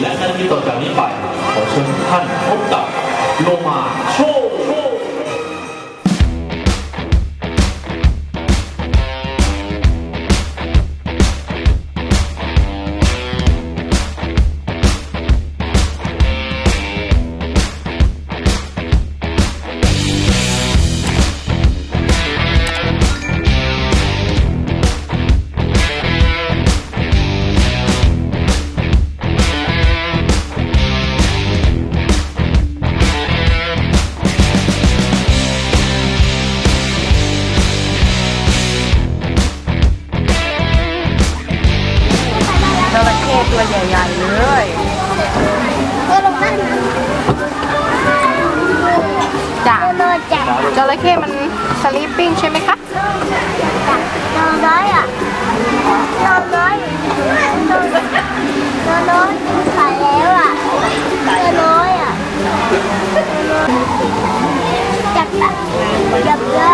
และนาทีต่อจากนี้ไปขอเชิญท่านพบกับโลมา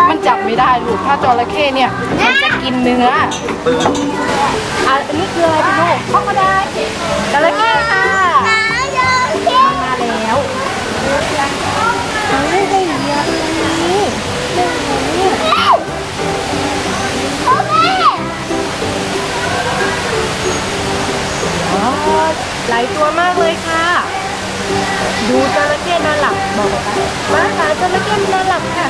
มันจับไม่ได้ลูก ถ้าจระเข้เนี่ย มันจะกินเนื้ออะอันนี้คืออะไรลูกเข้ามาได้จระเข้ค่ะหาเจอเค้กมาแล้วไม่ได้เยอะนี้โอเคอ๋อหลายตัวมากเลยค่ะ ดูจระเข้นอนหลับบอกมาหาจระเข้นอนหลับค่ะ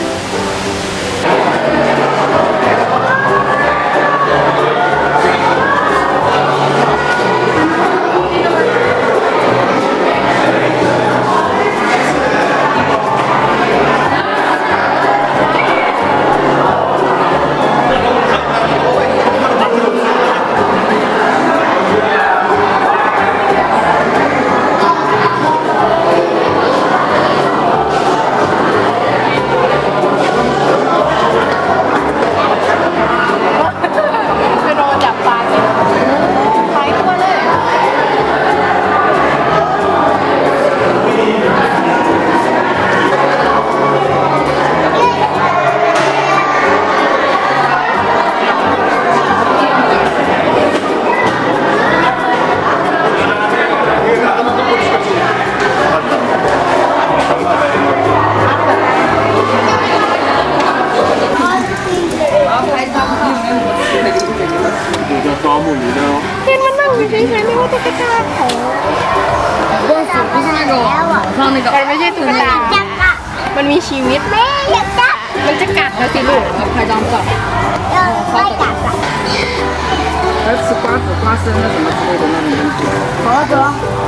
还吃瓜子、花生啊什么之类的那种东西。 ขอตัว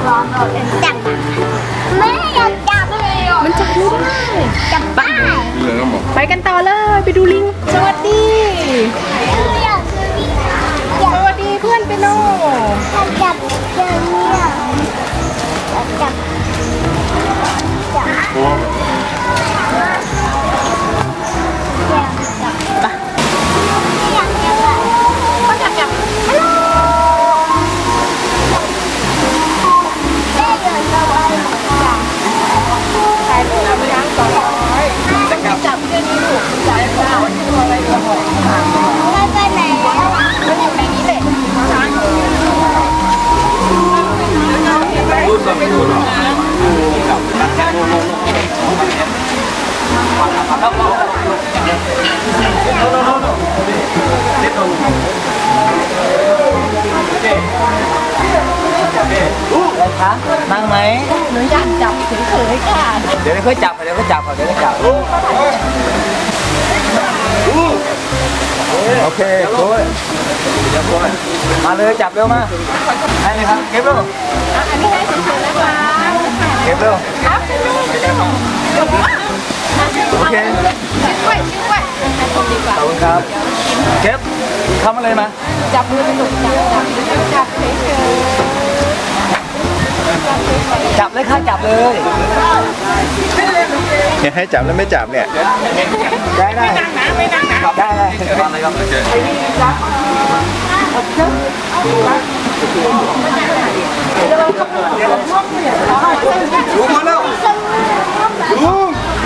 รอหน่อยจับอ่ะไม่อยากจับเลย มันจับไม่ได้ จับบ้า 人了嘛？ ไปกันต่อเลย ไปดูลิง สวัสดี อยากซื้อนี่อ ส ยาก วัสดีเพื่อนเปโน จับจับอย่างนี้อ่ะจับจับจับ ไป อย อะไรคะนั่งไหม หนูอยากจับเฉยๆค่ะเดี๋ยวค่อยจับ เดี๋ยวค่อยจับก่อนเดี๋ยวค่อยจับ โอเคโอ้ยจับโอ้ยมาเลยจับเร็วมาให้เลยครับเก็บเร็วอันนี้ให้เฉยๆนะคะเก็บเร็ว ครับ โอเคชิ้นด้วยชิ้นด้วยให้ผมดีกว่าขอบคุณครับ เก็บทำอะไรมา จับมือเป็นหนุ่มจับจับจับเฉยจับเลยค่ะจับเลย เนี่ยให้จับแล้วไม่จับเนี่ย ได้ได้ไม่นั่งนะไม่นั่งนะได้ได้ทำอะไรครับๆ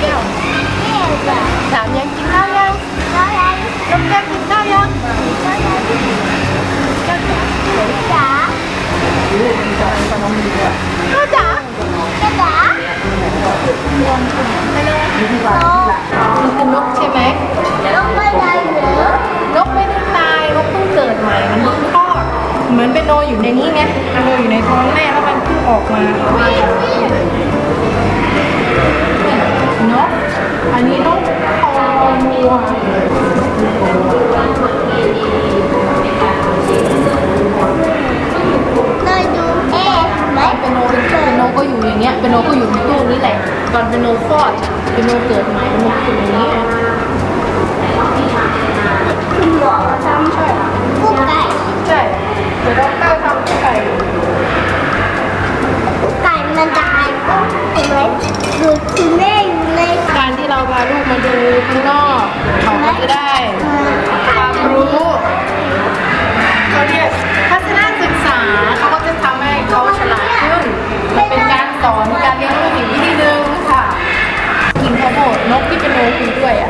แก้วถามยังกินข้าวยังน้องแก้วกินข้าวยังแก้วจ๋าข้าวจ๋ามันคือนกใช่ไหมนกไม่ได้ตายนกเพิ่งเกิดใหม่มันเพิ่งคลอดเหมือนเป็นโนอยู่ในนี้ไงเป็นโนอยู่ใน ท้องแม่แล้วมันานกอันนี้นกคอวัวเป็นโนเป็นโนก็อยู่อย่างเงี้ยเป็นโนก็อยู่ในตู้นี้แหละตอนเป็นโนคลอดเป็นโนเกิดใหม่เป็นโนอยู่ในนี้อะคุณหมอทำใช่ไงใช่เดี๋ยวดอกเตอร์ทำกุ้งไก่ กที่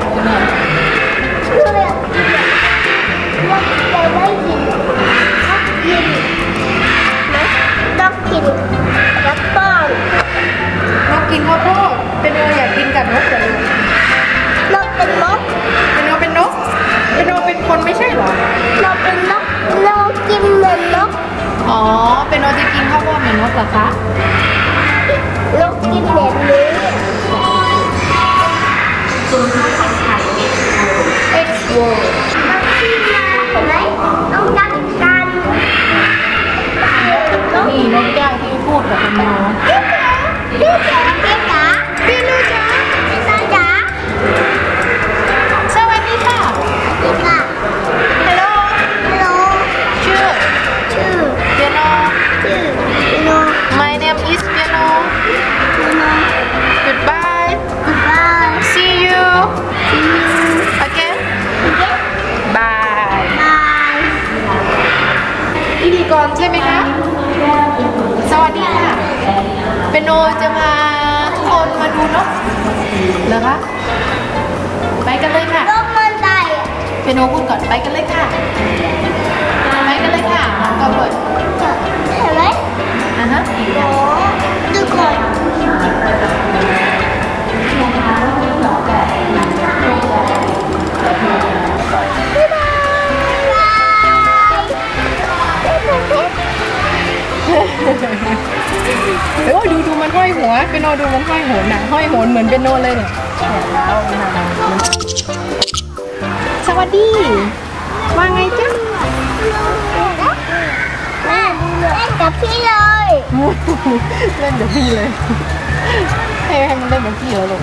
ช่ไหมคะ สวัสดีค่ะ เป็นโนจะพาทุกคนมาดูนกเหรอคะ ไปกันเลยค่ะ นกมันไต่เป็นโนพูดก่อนไปกันเลยค่ะ ไปกันเลยค่ะก็เลยเห็นไหมอะฮะโอ้ดูก่อน โอ้ยดูดูมันห้อยหัวเป็นโนดูมันห้อยโหนนะห้อยโหนเหมือนเป็นโนเลยเนี่ยสวัสดี ว่าไงจ๊ะแม่เล่นกับพี่เลย เล่นเดี๋ยวพี่เลยให้ให้มันเล่นแบบพี่เหรอลูก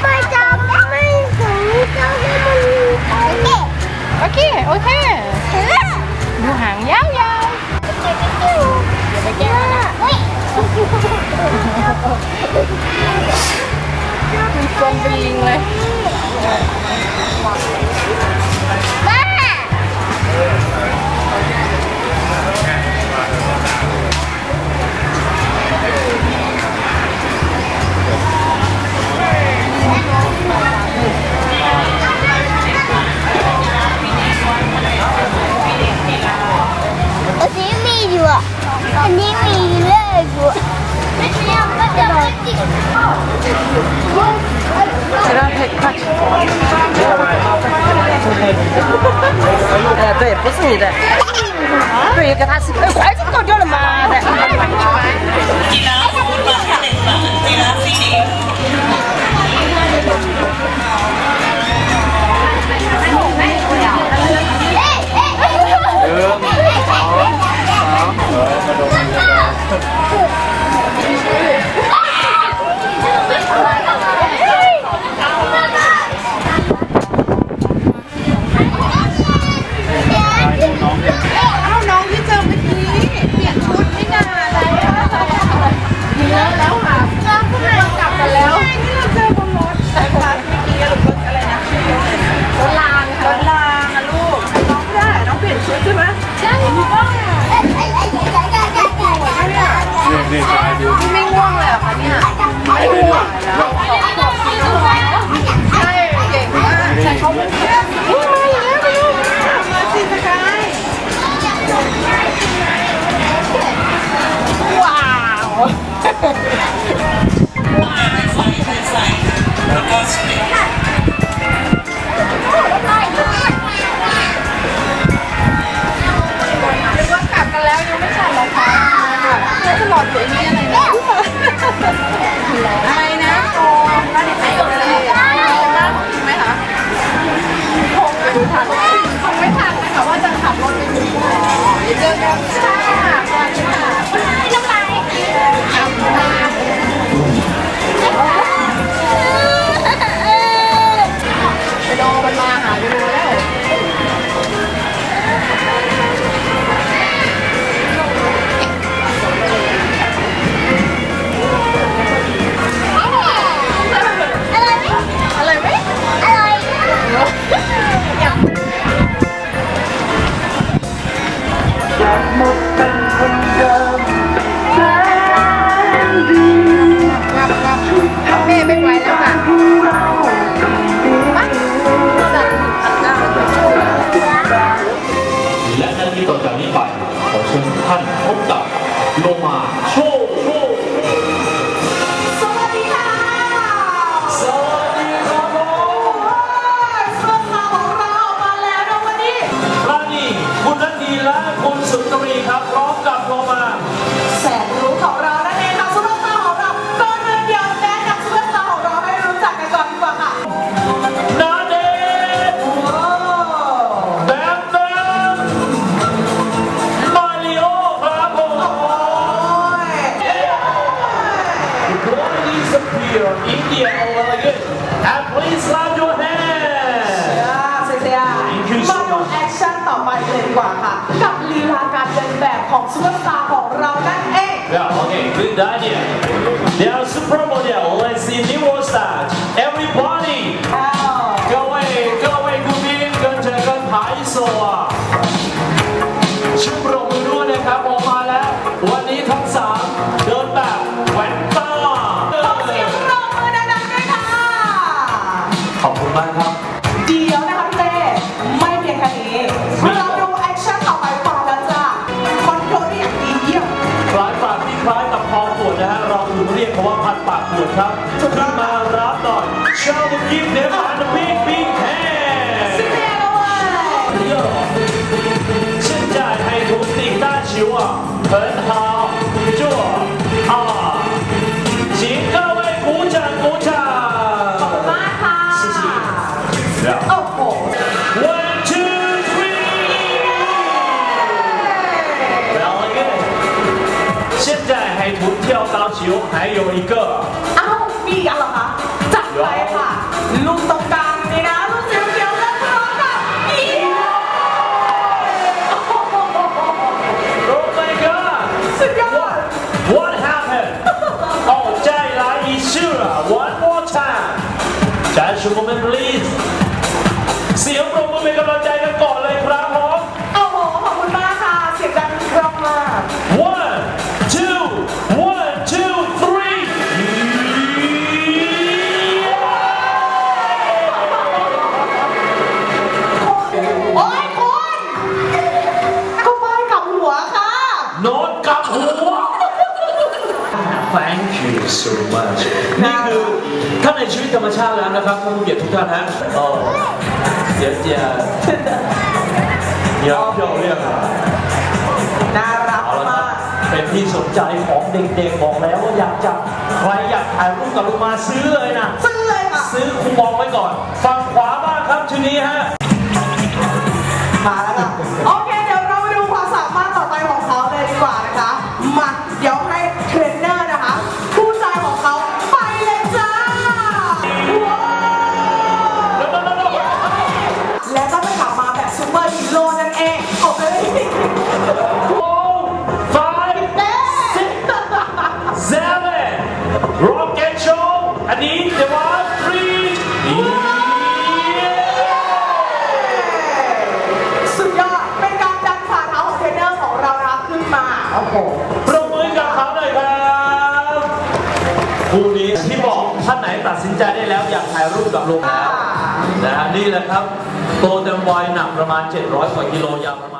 ไปจับไม่ถึงเจ้าที่มัน มันกลมเป็นลิงเลย 지난 백화점. 네, 对，不是你的。 이렇게 다시 괄짓거려는 말에. ไม่ไหวแล้ว Daniel. They are Super Model. Let's see, new start. Everybody, นะฮะเราคุณเรียกเขาว่าพันปากขวดครับขึ้นมารับหน่อยชาวบุกิฟเดฟานพีพีแคร์เยอะชื่ายให้ทุกสิ่งต้าชิวอะเพิ่นฮา 在还涂跳高球，还有一个。อ้าวมีอีกอันเหรอคะจัดไปค่ะลูกตรงกลางนี่นะลูกเขียวๆแล้วก็ค่ะนี่โอ้โห Oh my god！สุดยอด What what happened？哦，再来一次了，One more time。掌声我们 please。เสียงปรบมือเป็กำลัง นะครับผู้เกียรติทุกท่านฮะโอ้เสียเจียยอเยอะเรื่องน่ารักมากเป็นที่สนใจของเด็กๆบอกแล้วว่าอยากจะใครอยากถ่ายรูปกับลูกมาซื้อเลยนะ ซื้อเลยค่ะ ซื้อคุณปองไว้ก่อน ฝั่งขวาบ้างครับทีนี้ฮะ มาแล้วโอเค ลูกแล้วนะฮะนี่แหละครับโตเต็มวัยหนักประมาณ 700 กว่ากิโลยาวประมาณ